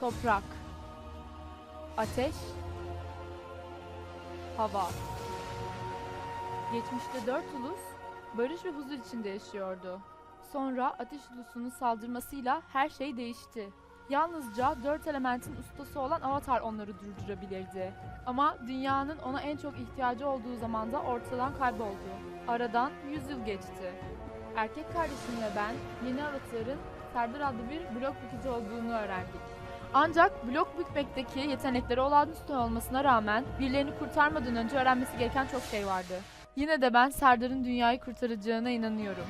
toprak, ateş, hava. Geçmişte dört ulus barış ve huzur içinde yaşıyordu. Sonra ateş ulusunun saldırmasıyla her şey değişti. Yalnızca dört elementin ustası olan Avatar onları durdurabilirdi. Ama dünyanın ona en çok ihtiyacı olduğu zaman da ortadan kayboldu. Aradan 100 yıl geçti. Erkek kardeşim ve ben yeni Avatar'ın Serdar adlı bir blok bükücü olduğunu öğrendik. Ancak blok bükmekteki yetenekleri olağanüstü olmasına rağmen birilerini kurtarmadan önce öğrenmesi gereken çok şey vardı. Yine de ben Serdar'ın dünyayı kurtaracağına inanıyorum.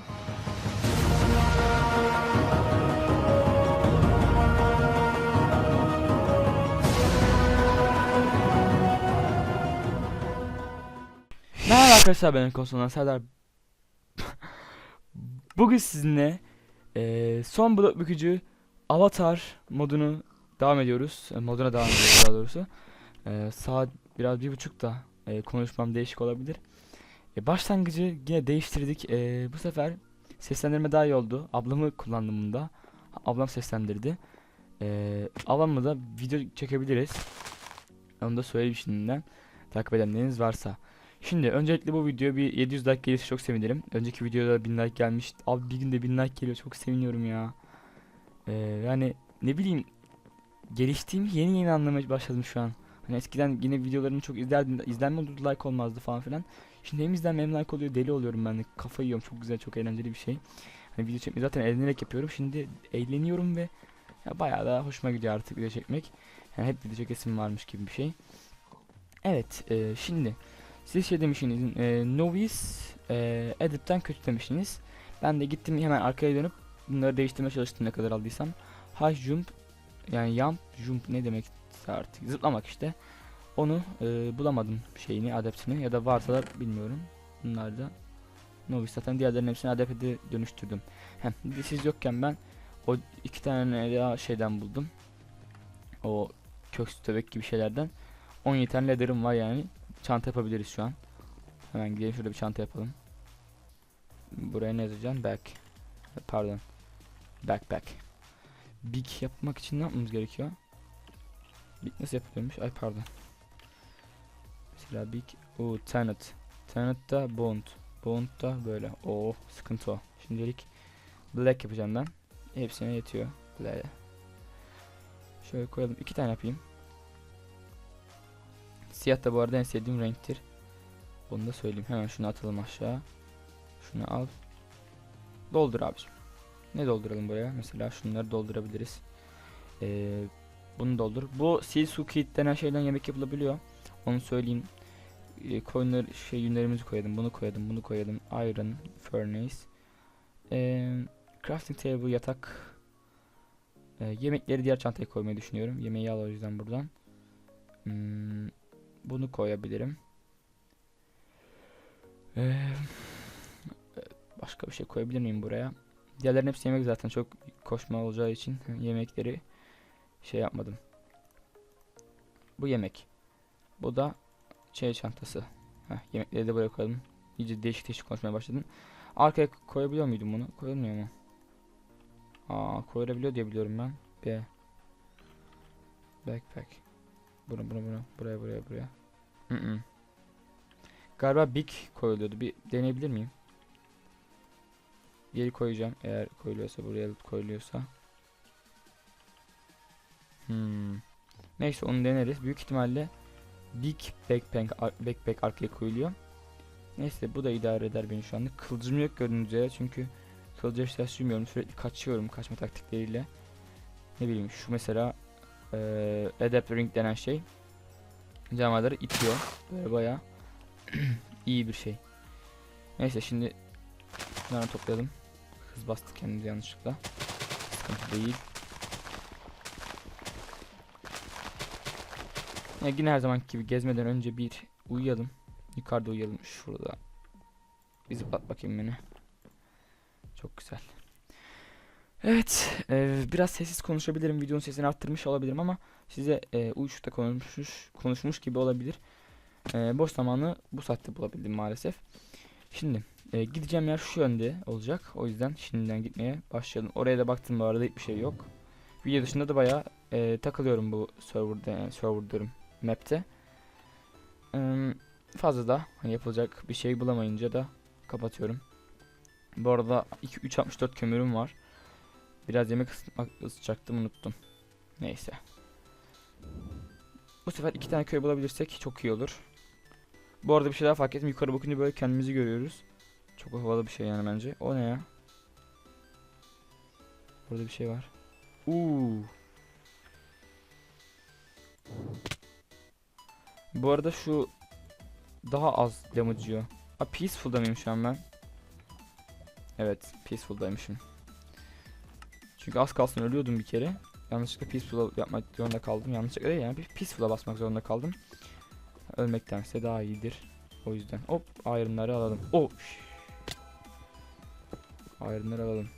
Merhaba arkadaşlar ben Konsoldan Serdar. Bugün sizinle eee, son blok bükücü Avatar modunu devam ediyoruz. E, moduna devam ediyoruz daha doğrusu. Eee, saat biraz bir buçukta e, konuşmam değişik olabilir. E, başlangıcı yine değiştirdik. E, bu sefer seslendirme daha iyi oldu. Ablamı kullandım bunda. Ablam seslendirdi. E, ablamla da video çekebiliriz. Onu da söyleyeyim şimdiden. Takip edenleriniz varsa. Şimdi öncelikle bu video bir 700 like gelirse çok sevinirim. Önceki videoda 1000 like gelmiş. Abi bir günde 1000 like geliyor çok seviniyorum ya. Ee, yani ne bileyim geliştiğimi yeni yeni anlamaya başladım şu an. Hani eskiden yine videolarımı çok izlerdim. izlenme olurdu like olmazdı falan filan. Şimdi hem izlenme hem like oluyor deli oluyorum ben de. Kafayı yiyorum çok güzel çok eğlenceli bir şey. Hani video çekmeyi zaten eğlenerek yapıyorum. Şimdi eğleniyorum ve ya bayağı da hoşuma gidiyor artık video çekmek. Yani hep video çekesim varmış gibi bir şey. Evet e, şimdi siz şey demişsiniz, e, Novice e, Edit'ten kötü demişsiniz. Ben de gittim hemen arkaya dönüp bunları değiştirmeye çalıştım ne kadar aldıysam. High jump yani jump jump ne demek artık zıplamak işte. Onu e, bulamadım şeyini adeptini ya da varsa da bilmiyorum. Bunlar da Novice zaten diğerlerinin hepsini adepte dönüştürdüm. Hem siz yokken ben o iki tane daha şeyden buldum. O kök tövek gibi şeylerden. 17 tane leather'ım var yani çanta yapabiliriz şu an. Hemen gidelim şurada bir çanta yapalım. Buraya ne yazacağım? Back. Pardon. Backpack. Big yapmak için ne yapmamız gerekiyor? Big nasıl yapılıyormuş? Ay pardon. Mesela big. Oo tenet. Tenet da bond. Bond da böyle. Oo sıkıntı o. Şimdilik black yapacağım ben. Hepsine yetiyor. Black. Şöyle koyalım. iki tane yapayım. Siyah da bu arada en sevdiğim renktir. Bunu da söyleyeyim. Hemen şunu atalım aşağı. Şunu al. Doldur abiciğim. Ne dolduralım buraya? Mesela şunları doldurabiliriz. Ee, bunu doldur. Bu seal su kit denen şeyden yemek yapılabiliyor. Onu söyleyeyim. Ee, coinler şey yünlerimizi koyalım. Bunu koyalım. Bunu koyalım. Iron furnace. Ee, crafting table yatak. Ee, yemekleri diğer çantaya koymayı düşünüyorum. Yemeği al o yüzden buradan. Hmm, bunu koyabilirim. Ee, başka bir şey koyabilir miyim buraya? Diğerlerin hepsi yemek zaten çok koşma olacağı için yemekleri şey yapmadım. Bu yemek. Bu da şey çantası. Heh, yemekleri de buraya koyalım. İyice değişik değişik konuşmaya başladım. Arkaya koyabiliyor muydum bunu? Koyulmuyor mu? Aa koyulabiliyor diye biliyorum ben. B. Backpack. Bunu bunu bunu. Buraya buraya buraya. Hı -hı. Galiba big koyuluyordu. Bir deneyebilir miyim? Geri koyacağım. Eğer koyuluyorsa buraya koyuluyorsa. Hmm. Neyse onu deneriz. Büyük ihtimalle big backpack, backpack arkaya koyuluyor. Neyse bu da idare eder beni şu anda. Kılıcım yok gördüğünüz üzere çünkü kılıcı duymuyorum. Sürekli kaçıyorum kaçma taktikleriyle. Ne bileyim şu mesela eee Adept Ring denen şey canavarları itiyor. Böyle bayağı iyi bir şey. Neyse şimdi bunları toplayalım. Hız bastık kendimizi yanlışlıkla. Sıkıntı değil. Ya yine her zamanki gibi gezmeden önce bir uyuyalım. Yukarıda uyuyalım şurada. Bir zıplat bakayım beni. Çok güzel. Evet, e, biraz sessiz konuşabilirim. Videonun sesini arttırmış olabilirim ama size e, uyuşukta konuşmuş konuşmuş gibi olabilir. E, boş zamanı bu saatte bulabildim maalesef. Şimdi e, gideceğim yer şu yönde olacak. O yüzden şimdiden gitmeye başlayalım. Oraya da baktım bu arada hiçbir şey yok. Video dışında da bayağı e, takılıyorum bu serverda yani server diyorum map'te. Eee, fazla da hani yapılacak bir şey bulamayınca da kapatıyorum. Bu arada 2 364 kömürüm var. Biraz yemek ısıtacaktım unuttum. Neyse. Bu sefer iki tane köy bulabilirsek çok iyi olur. Bu arada bir şey daha fark ettim. Yukarı bakınca böyle kendimizi görüyoruz. Çok havalı bir şey yani bence. O ne ya? Burada bir şey var. Uuu. Bu arada şu daha az damage yiyor. Ha peaceful'da mıyım şu an ben? Evet, peaceful'daymışım. Çünkü az kalsın ölüyordum bir kere. Yanlışlıkla peaceful'a yapmak zorunda kaldım. Yanlışlıkla değil yani bir peaceful'a basmak zorunda kaldım. Ölmektense daha iyidir. O yüzden. Hop, iron'ları alalım. Oh. Iron'ları alalım.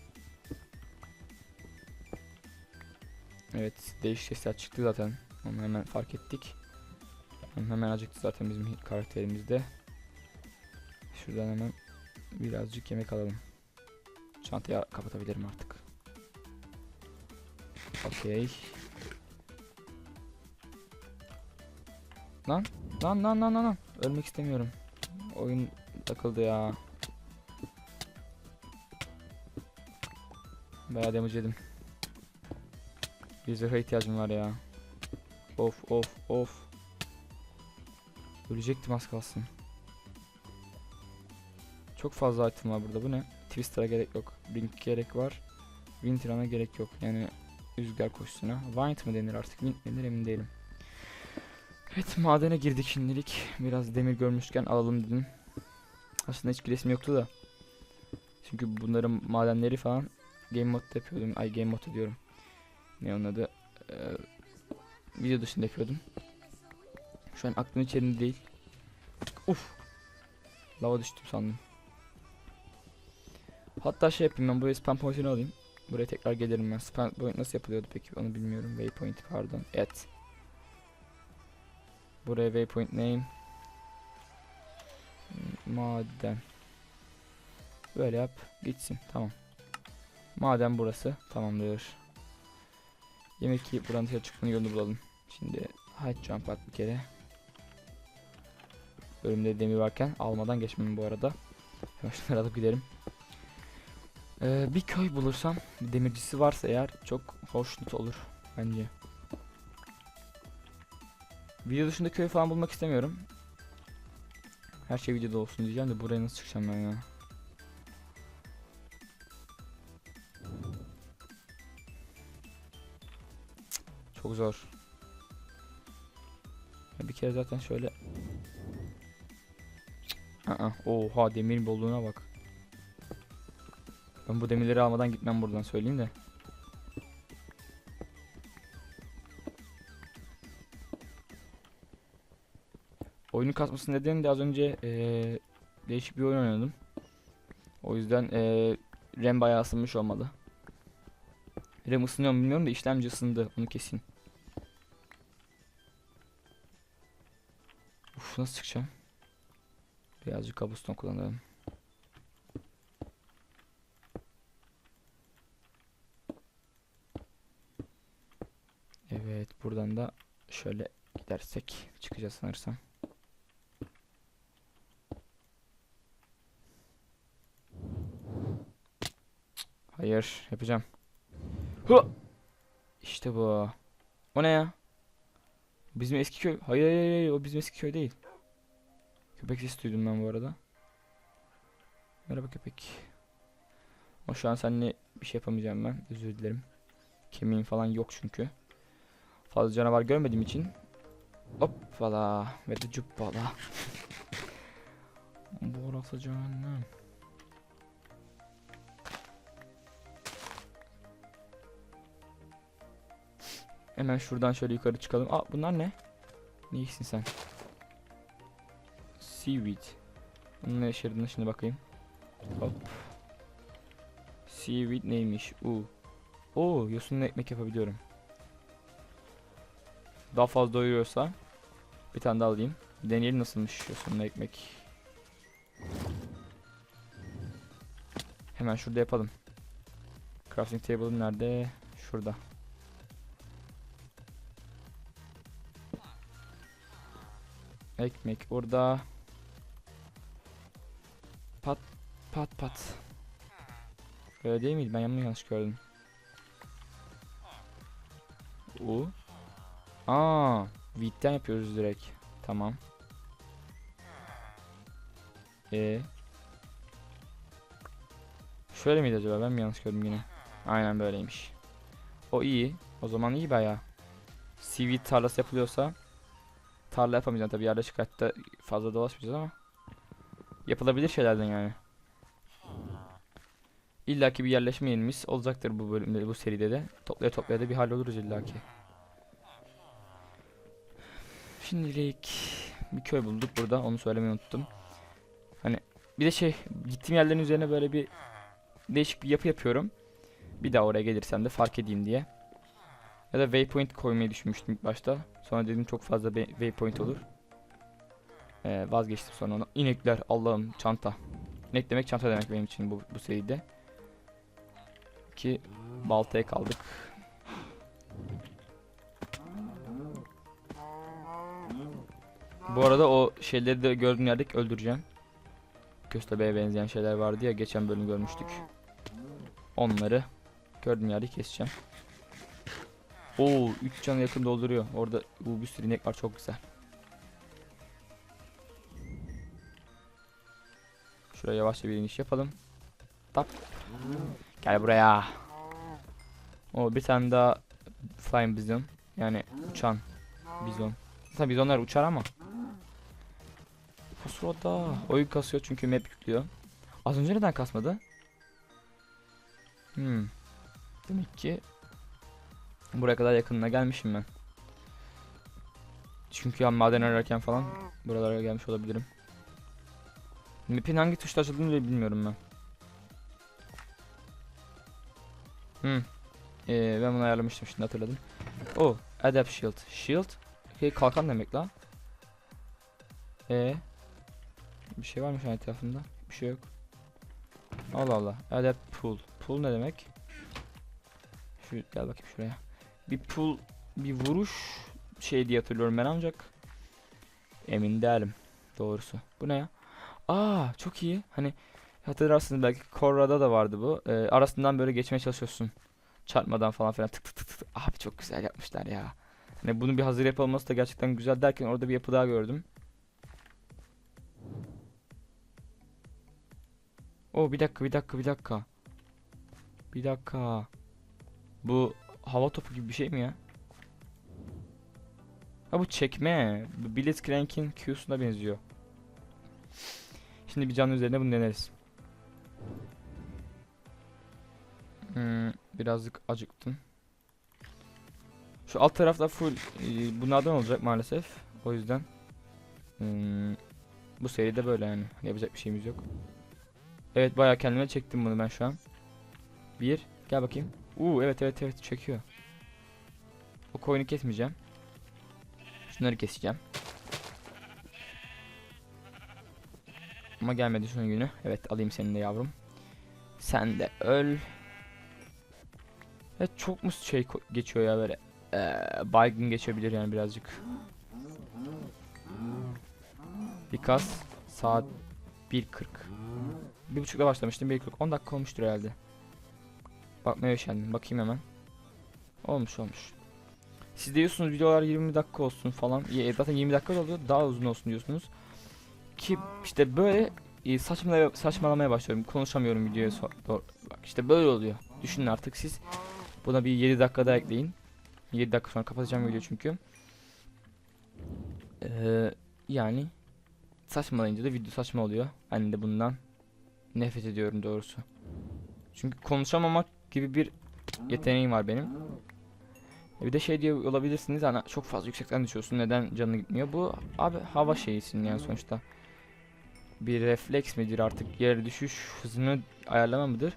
Evet, değişik sesler çıktı zaten. Onu hemen fark ettik. Onu hemen acıktı zaten bizim karakterimizde. Şuradan hemen birazcık yemek alalım. Çantaya kapatabilirim artık. Okey. Lan, lan, lan, lan, lan, lan. Ölmek istemiyorum. Oyun takıldı ya. Bayağı damage yedim. Bir ihtiyacım var ya. Of of of. Ölecektim az kalsın. Çok fazla item var burada. Bu ne? Twister'a gerek yok. Blink gerek var. Winter'a gerek yok. Yani rüzgar koşusuna. Wind mı denir artık? Wind denir emin değilim. Evet madene girdik şimdilik. Biraz demir görmüşken alalım dedim. Aslında hiç resim yoktu da. Çünkü bunların madenleri falan game modda yapıyordum. Ay game modda diyorum. Ne onun adı? Ee, video dışında yapıyordum. Şu an aklım içerisinde değil. Uf. Lava düştüm sandım. Hatta şey yapayım ben buraya spam point'ini alayım. Buraya tekrar gelirim ben. Spam point nasıl yapılıyordu peki onu bilmiyorum. Waypoint pardon. Et. Buraya waypoint name. Maden. Böyle yap. Gitsin. Tamam. Maden burası. Tamamdır. Yemek yiyip buradan dışarı çıkmanın yolunu bulalım. Şimdi high jump at bir kere. Bölümde demir varken almadan geçmem bu arada. Hemen şunları alıp gidelim. Ee, bir köy bulursam demircisi varsa eğer çok hoşnut olur bence. Video dışında köy falan bulmak istemiyorum. Her şey videoda olsun diyeceğim de buraya nasıl çıkacağım ben ya? Çok zor. Bir kere zaten şöyle Aa, oha demir bolluğuna bak. Ben bu demirleri almadan gitmem buradan söyleyeyim de. Oyunun kasması nedeni de az önce eee, değişik bir oyun oynadım. O yüzden eee RAM bayağı ısınmış olmalı. RAM ısınıyor mu bilmiyorum da işlemci ısındı onu kesin. Uf nasıl çıkacağım? Birazcık kabuston kullanalım. Evet buradan da şöyle gidersek çıkacağız sanırsam. Hayır yapacağım. Hı! İşte bu. O ne ya? Bizim eski köy. Hayır hayır hayır o bizim eski köy değil. Köpek sesi duydum ben bu arada. Merhaba köpek. Ama şu an seninle bir şey yapamayacağım ben. Özür dilerim. Kemiğin falan yok çünkü. Fazla canavar görmediğim için. Hoppala ve de cuppala. Burası cehennem. Hemen şuradan şöyle yukarı çıkalım. Aa bunlar ne? Ne iyisin sen? Seaweed. Bunun ne yaşadığına şimdi bakayım. Hop. Seaweed neymiş? U. Oo, yosunlu ekmek yapabiliyorum. Daha fazla doyuyorsa bir tane daha alayım. Deneyelim nasılmış yosunlu ekmek. Hemen şurada yapalım. Crafting table'ım nerede? Şurada. Ekmek burada. Pat pat pat. Öyle değil miydi? Ben yanlış gördüm. U. Aa, wheat'ten yapıyoruz direkt. Tamam. E. Şöyle miydi acaba? Ben mi yanlış gördüm yine? Aynen böyleymiş. O iyi. O zaman iyi bayağı. Seaweed tarlası yapılıyorsa tarla yapamayacağım tabii yerleşik hayatta fazla dolaşmayacağız ama yapılabilir şeylerden yani. İlla ki bir yerleşme yerimiz olacaktır bu bölümde bu seride de. Toplaya toplaya da bir hal oluruz illa ki. Şimdilik bir köy bulduk burada. Onu söylemeyi unuttum. Hani bir de şey gittiğim yerlerin üzerine böyle bir değişik bir yapı yapıyorum. Bir daha oraya gelirsem de fark edeyim diye. Ya da waypoint koymayı düşünmüştüm ilk başta. Sonra dedim çok fazla waypoint olur. Ee, vazgeçtim sonra ona. İnekler Allah'ım çanta. İnek demek çanta demek benim için bu, bu seride. Ki baltaya kaldık. Bu arada o şeyleri de gördüğün yerdeki öldüreceğim. Köstebeğe benzeyen şeyler vardı ya geçen bölüm görmüştük. Onları gördüğüm yerde keseceğim. Oo 3 canı yakın dolduruyor. Orada bu bir sürü inek var çok güzel. Şuraya yavaşça bir iniş yapalım. Tap. Gel buraya. O bir tane daha flying bizon. Yani uçan bizon. Zaten bizonlar uçar ama. Bu sırada oyun kasıyor çünkü map yüklüyor. Az önce neden kasmadı? Hmm. Demek ki buraya kadar yakınına gelmişim ben. Çünkü ya maden ararken falan buralara gelmiş olabilirim. Map'in hangi tuşla açıldığını bile bilmiyorum ben. Hmm. Ee, ben bunu ayarlamıştım şimdi hatırladım. Oh, Adapt Shield. Shield? Şey, kalkan demek la. Ee, bir şey var mı şu an etrafımda? Bir şey yok. Allah Allah. Adapt Pool. Pool ne demek? Şu gel bakayım şuraya. Bir pool, bir vuruş şey diye hatırlıyorum ben ancak emin değilim doğrusu. Bu ne ya? Aa çok iyi. Hani hatırlarsınız belki Korra'da da vardı bu. Ee, arasından böyle geçmeye çalışıyorsun. Çarpmadan falan filan tık tık tık tık. Abi çok güzel yapmışlar ya. Hani bunun bir hazır yapı olması da gerçekten güzel derken orada bir yapı daha gördüm. O bir dakika bir dakika bir dakika. Bir dakika. Bu hava topu gibi bir şey mi ya? Ha bu çekme. Blitzcrank'in Q'suna benziyor. Şimdi bir canlı üzerine bunu deneriz. Hmm, birazcık acıktım. Şu alt tarafta full e, bunlardan olacak maalesef. O yüzden hmm, bu seride böyle yani. Yapacak bir şeyimiz yok. Evet bayağı kendime çektim bunu ben şu an. Bir. Gel bakayım. Uuu evet evet evet çekiyor. O koyunu kesmeyeceğim. Şunları keseceğim. Ama gelmedi son günü. Evet alayım seni de yavrum. Sen de öl. Evet çok mu şey geçiyor ya böyle. Ee, baygın geçebilir yani birazcık. Because saat 1.40. Bir buçukta başlamıştım 1.40. 10 dakika olmuştur herhalde. Bakmaya üşendim. Bakayım hemen. Olmuş olmuş. Siz diyorsunuz videolar 20 dakika olsun falan. Ya, zaten 20 dakika da oluyor. Daha uzun olsun diyorsunuz. Ki işte böyle e, saçmalaya, saçmalamaya başlıyorum. Konuşamıyorum videoya doğru. Bak işte böyle oluyor. Düşünün artık siz. Buna bir 7 dakika daha ekleyin. 7 dakika sonra kapatacağım video çünkü. Ee, yani saçmalayınca da video saçma oluyor. Ben de bundan nefret ediyorum doğrusu. Çünkü konuşamamak gibi bir yeteneğim var benim. E Bir de şey diye olabilirsiniz hani çok fazla yüksekten düşüyorsun neden canı gitmiyor. Bu abi hava şeyisin yani sonuçta. Bir refleks midir artık yere düşüş hızını ayarlama mıdır?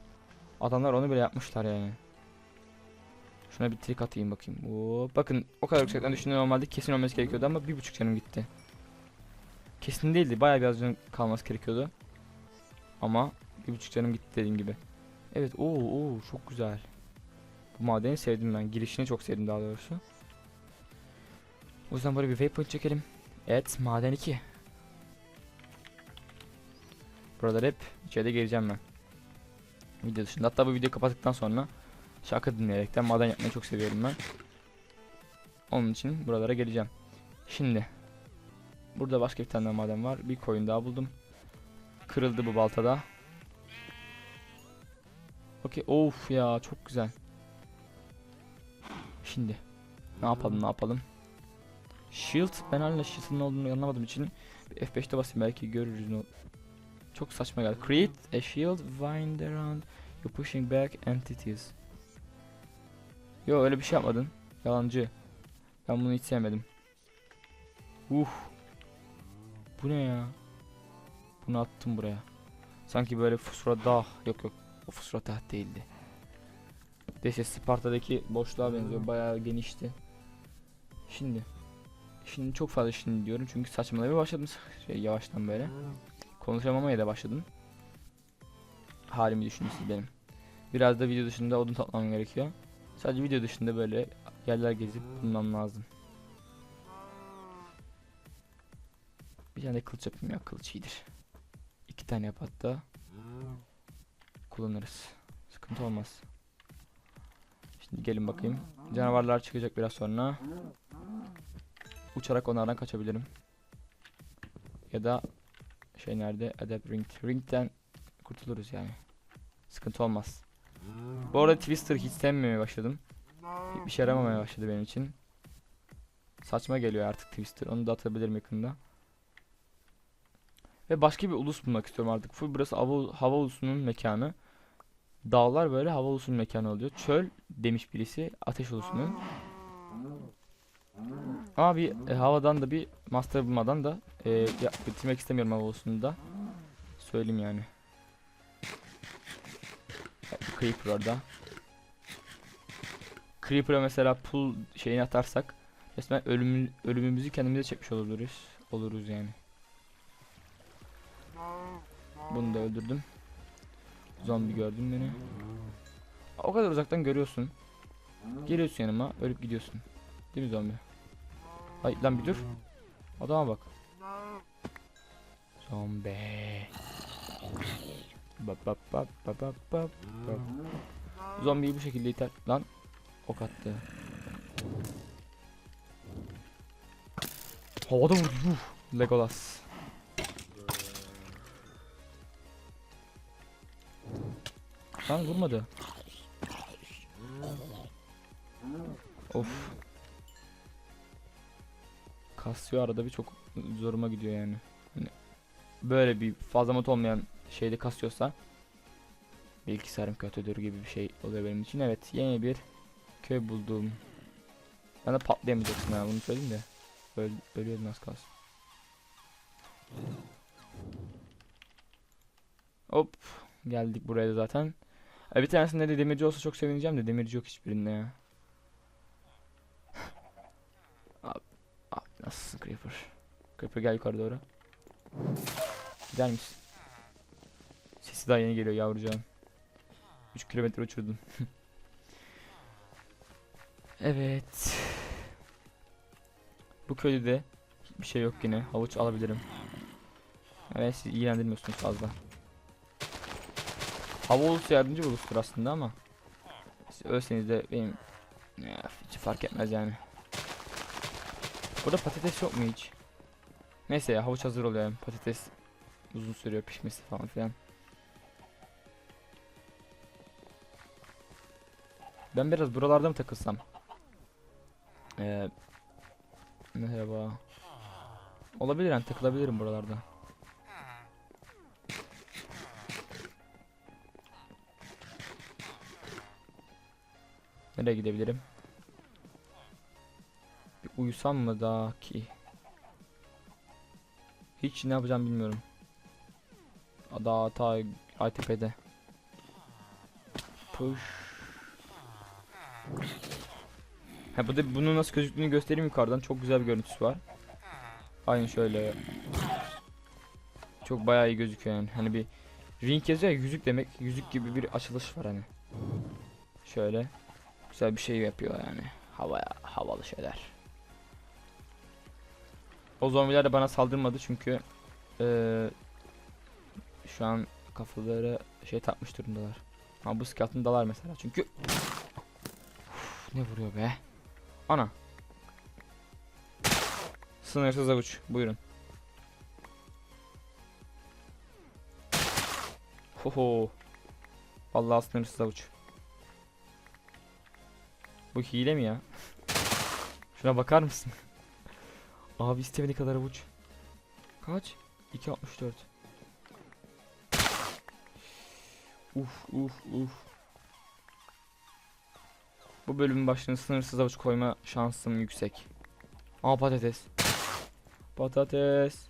Adamlar onu bile yapmışlar yani. Şuna bir trik atayım bakayım. Oo, bakın o kadar yüksekten düşündüğüm normalde kesin olması gerekiyordu ama bir buçuk canım gitti. Kesin değildi bayağı biraz canım kalması gerekiyordu. Ama bir buçuk canım gitti dediğim gibi. Evet oo oo çok güzel. Bu madeni sevdim ben. Girişini çok sevdim daha doğrusu. O yüzden böyle bir waypoint çekelim. Evet maden 2. Buralar hep içeride geleceğim ben. Video dışında. Hatta bu videoyu kapattıktan sonra şarkı dinleyerekten maden yapmayı çok seviyorum ben. Onun için buralara geleceğim. Şimdi burada başka bir tane maden var. Bir koyun daha buldum. Kırıldı bu baltada. Okey. Of ya çok güzel. Şimdi ne yapalım ne yapalım. Shield ben hala shield'ın olduğunu anlamadığım için bir F5'te basayım belki görürüz Çok saçma geldi. Create a shield wind around you pushing back entities. Yo öyle bir şey yapmadın. Yalancı. Ben bunu hiç sevmedim. Uh. Bu ne ya? Bunu attım buraya. Sanki böyle fusra dağ. Yok yok. O fusra dağ değildi. Neyse Sparta'daki boşluğa benziyor. Bayağı genişti. Şimdi. Şimdi çok fazla şimdi diyorum çünkü saçmalamaya başladım şey yavaştan böyle. Konuşamamaya da başladım. Halimi düşünün siz benim. Biraz da video dışında odun toplamam gerekiyor. Sadece video dışında böyle yerler gezip bulmam lazım. Bir tane kılıç yapayım ya kılıç iyidir. İki tane yap hatta. Kullanırız. Sıkıntı olmaz. Şimdi gelin bakayım. Canavarlar çıkacak biraz sonra. Uçarak onlardan kaçabilirim. Ya da şey nerede? Adept Ring. Ring'den kurtuluruz yani. Sıkıntı olmaz. Bu arada Twister hiç sevmemeye başladım. Bir şey yaramamaya başladı benim için. Saçma geliyor artık Twister. Onu da atabilirim yakında. Ve başka bir ulus bulmak istiyorum artık. Full burası hava, hava ulusunun mekanı. Dağlar böyle hava ulusunun mekanı oluyor. Çöl demiş birisi ateş ulusunun. Ama bir e, havadan da bir master bulmadan da e, ya, bitirmek istemiyorum hava ulusunu da. Söyleyeyim yani. Creeper. Creeper'a mesela pull şeyini atarsak resmen ölümü, ölümümüzü kendimize çekmiş oluruz. Oluruz yani. Bunu da öldürdüm. Zombi gördün beni. O kadar uzaktan görüyorsun. Geliyorsun yanıma, ölüp gidiyorsun. Değil mi zombi? Ay lan bir dur. Adama bak. Zombi. Bap bap bap bap bap bap. Zombiyi bu şekilde iter. Lan ok attı. Havada vurdu. Legolas. Lan vurmadı. Of. Kasıyor arada bir çok zoruma gidiyor yani. Hani böyle bir fazla mod olmayan şeyde kasıyorsa bilgisayarım kötüdür gibi bir şey oluyor benim için. Evet yeni bir köy buldum. De patlayamayacaksın ha bunu söyleyeyim de. Öl ölüyordun az kalsın. Hop geldik buraya zaten. E, bir tanesinde de demirci olsa çok sevineceğim de demirci yok hiçbirinde ya. Abi, abi nasılsın Creeper? Creeper gel yukarı doğru. Gider misin? Sesi daha yeni geliyor yavrucağım. 3 kilometre uçurdun. evet. Bu köyde de hiçbir şey yok yine. Havuç alabilirim. Evet siz ilgilendirmiyorsunuz fazla. Hava ulusu yardımcı bir ulustur aslında ama siz ölseniz de benim ya, hiç fark etmez yani. Burada patates yok mu hiç? Neyse ya havuç hazır oluyor. Patates uzun sürüyor pişmesi falan filan. Ben biraz buralarda mı takılsam? Ee, merhaba. Olabilir yani takılabilirim buralarda. Nereye gidebilirim? Bir uyusam mı daha ki? Hiç ne yapacağım bilmiyorum. Daha ta ITP'de. Push. Ha bu da bunun nasıl gözüktüğünü göstereyim yukarıdan. Çok güzel bir görüntüsü var. Aynı şöyle. Çok bayağı iyi gözüküyor yani. Hani bir ring yazıyor ya yüzük demek. Yüzük gibi bir açılış var hani. Şöyle. Güzel bir şey yapıyor yani. Havaya havalı şeyler. O zombiler de bana saldırmadı çünkü eee, şu an kafaları şey takmış durumdalar. Ha bu skeleton dalar mesela çünkü Uf, ne vuruyor be? Ana. Sınırsız avuç. Buyurun. Hoho. Vallahi sınırsız avuç. Bu hile mi ya? Şuna bakar mısın? Abi istemediği kadar avuç. Kaç? 2.64. Uf uf uf. Bu bölümün başlığına sınırsız avuç koyma şansım yüksek. Aa patates. Patates.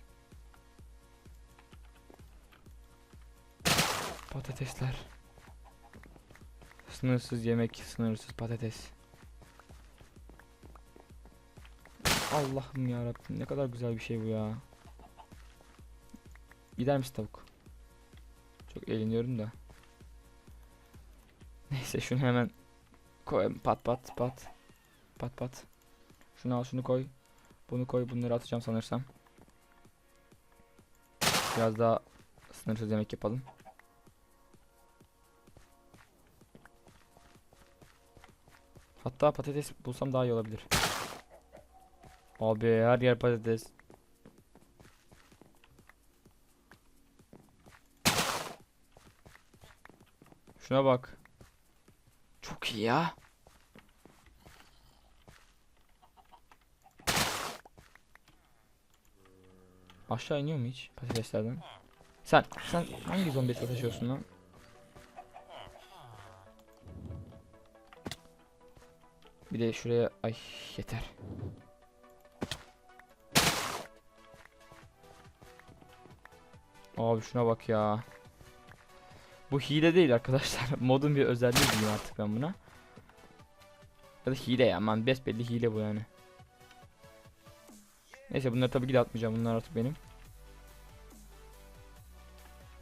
Patatesler. Sınırsız yemek, sınırsız patates. Allah'ım ya ne kadar güzel bir şey bu ya. Gider misin tavuk? Çok eğleniyorum da. Neyse şunu hemen koy pat pat pat. Pat pat. Şunu al şunu koy. Bunu koy bunları atacağım sanırsam. Biraz daha sınırsız yemek yapalım. Hatta patates bulsam daha iyi olabilir. Abi her yer patates. Şuna bak. Çok iyi ya. Aşağı iniyor mu hiç patateslerden? Sen sen hangi zombi taşıyorsun lan? Bir de şuraya ay yeter. Abi şuna bak ya. Bu hile değil arkadaşlar. Modun bir özelliği diyeyim artık ben buna. Ya da hile ya. Man besbelli hile bu yani. Neyse bunları tabii ki de atmayacağım. Bunlar artık benim.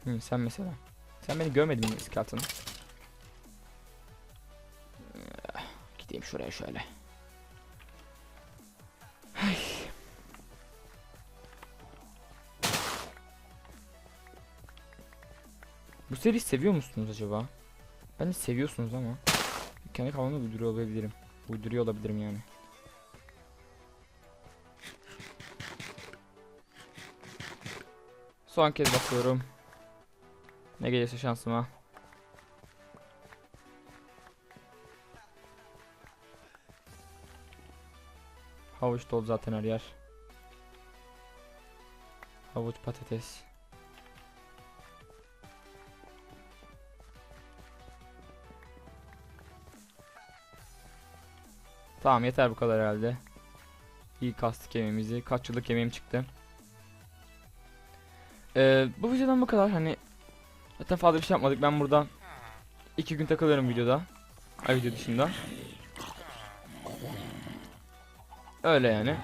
Hı, sen mesela. Sen beni görmedin mi iskatını? Gideyim şuraya şöyle. Bu seriyi seviyor musunuz acaba? Ben de seviyorsunuz ama kendi kafamda uyduruyor olabilirim. Uyduruyor olabilirim yani. Son kez bakıyorum. Ne gelirse şansıma. Havuç dolu zaten her yer. Havuç patates. Tamam yeter bu kadar herhalde. İyi kastık yemeğimizi. Kaç yıllık yemeğim çıktı. Ee, bu videodan bu kadar. Hani zaten fazla bir şey yapmadık. Ben burada iki gün takılıyorum videoda. Ay video dışında. Öyle yani.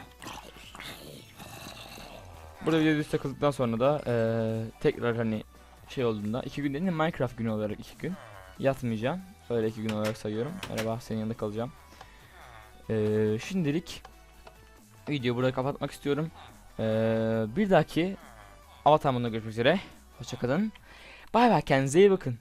Burada video düz takıldıktan sonra da eee, tekrar hani şey olduğunda iki gün değil de Minecraft günü olarak iki gün yatmayacağım. Öyle iki gün olarak sayıyorum. Merhaba senin yanında kalacağım. Eee, şimdilik videoyu burada kapatmak istiyorum. Eee, bir dahaki Avatar modunda görüşmek üzere. Hoşçakalın. Bay bay kendinize iyi bakın.